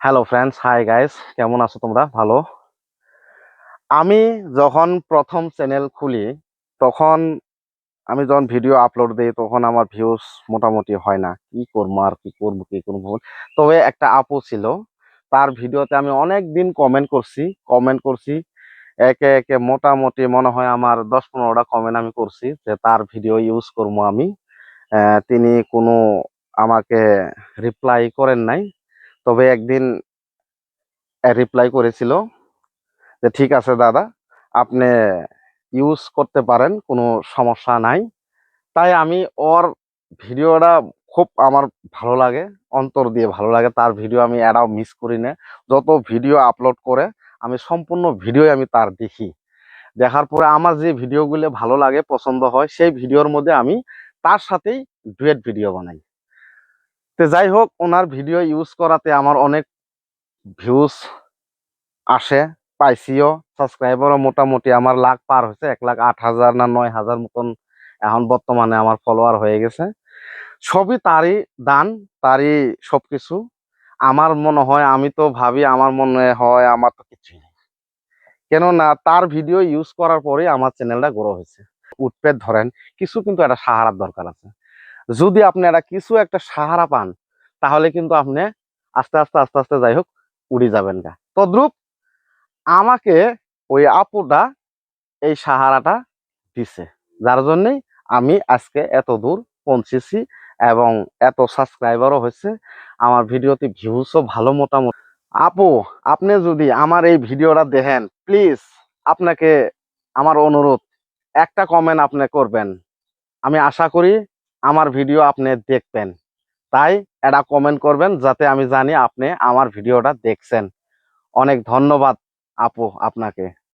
Hello friends hi guys কেমন আছো তোমরা? ভালো? আমি যখন প্রথম চ্যানেল খুলি, তখন আমি যখন ভিডিও আপলোড দিই, তখন আমার ভিউজ মোটামুটি হয় না। কি করব আর কি করব কি করব তবে একটা আপু ছিল, তার ভিডিওতে আমি অনেক দিন কমেন্ট করছি কমেন্ট করছি। একে একে মোটামুটি মনে হয় আমার দশ পনেরোটা কমেন্ট আমি করছি যে তার ভিডিও ইউজ করব আমি। তিনি কোনো আমাকে রিপ্লাই করেন নাই। তবে একদিন রিপ্লাই করেছিল যে, ঠিক আছে দাদা, আপনি ইউজ করতে পারেন, কোনো সমস্যা নাই। তাই আমি ওর ভিডিওটা খুব আমার ভালো লাগে, অন্তর দিয়ে ভালো লাগে। তার ভিডিও আমি এটাও মিস করি না। যত ভিডিও আপলোড করে, আমি সম্পূর্ণ ভিডিও আমি তার দেখি। দেখার পরে আমার যে ভিডিওগুলো ভালো লাগে, পছন্দ হয়, সেই ভিডিওর মধ্যে আমি তার সাথেই ডুয়েট ভিডিও বানাই। তো যাই হোক, ওনার ভিডিও ইউজ করাতে আমার অনেক ভিউজ আসে, পাইছিও। সাবস্ক্রাইবারও মোটামুটি আমার লাখ পার হয়েছে, এক লাখ আট হাজার না নয় হাজার মতন এখন বর্তমানে আমার ফলোয়ার হয়ে গেছে। সবই তারই দান, তারই সব কিছু আমার মনে হয়, আমি তো ভাবি, আমার মনে হয়, আমার তো কিছুই নেই। কেননা, তার ভিডিও ইউজ করার পরেই আমার চ্যানেলটা গ্রো হয়েছে। উৎপেদ ধরেন, কিছু কিন্তু একটা সাহারার দরকার আছে। যদি আপনি একটা কিছু একটা সাহারা পান, তাহলে কিন্তু আপনি আস্তে আস্তে আস্তে আস্তে যাই হোক উড়ে যাবেন গা। তদ্রুপ আমাকে ওই আপুটা এই সাহারাটা দিছে। যার জন্যই আমি আজকে এত দূর পৌঁছেছি এবং এত সাবস্ক্রাইবারও হয়েছে। আমার ভিডিওতে ভিউসও ভালো মোটামুটি। আপু, আপনি যদি আমার এই ভিডিওটা দেখেন প্লিজ আপনাকে আমার অনুরোধ, একটা কমেন্ট আপনি করবেন। আমি আশা করি আমার ভিডিও আপনি দেখবেন। তাই এটা কমেন্ট করবেন যাতে আমি জানি আপনি আমার ভিডিওটা দেখছেন। অনেক ধন্যবাদ আপু আপনাকে।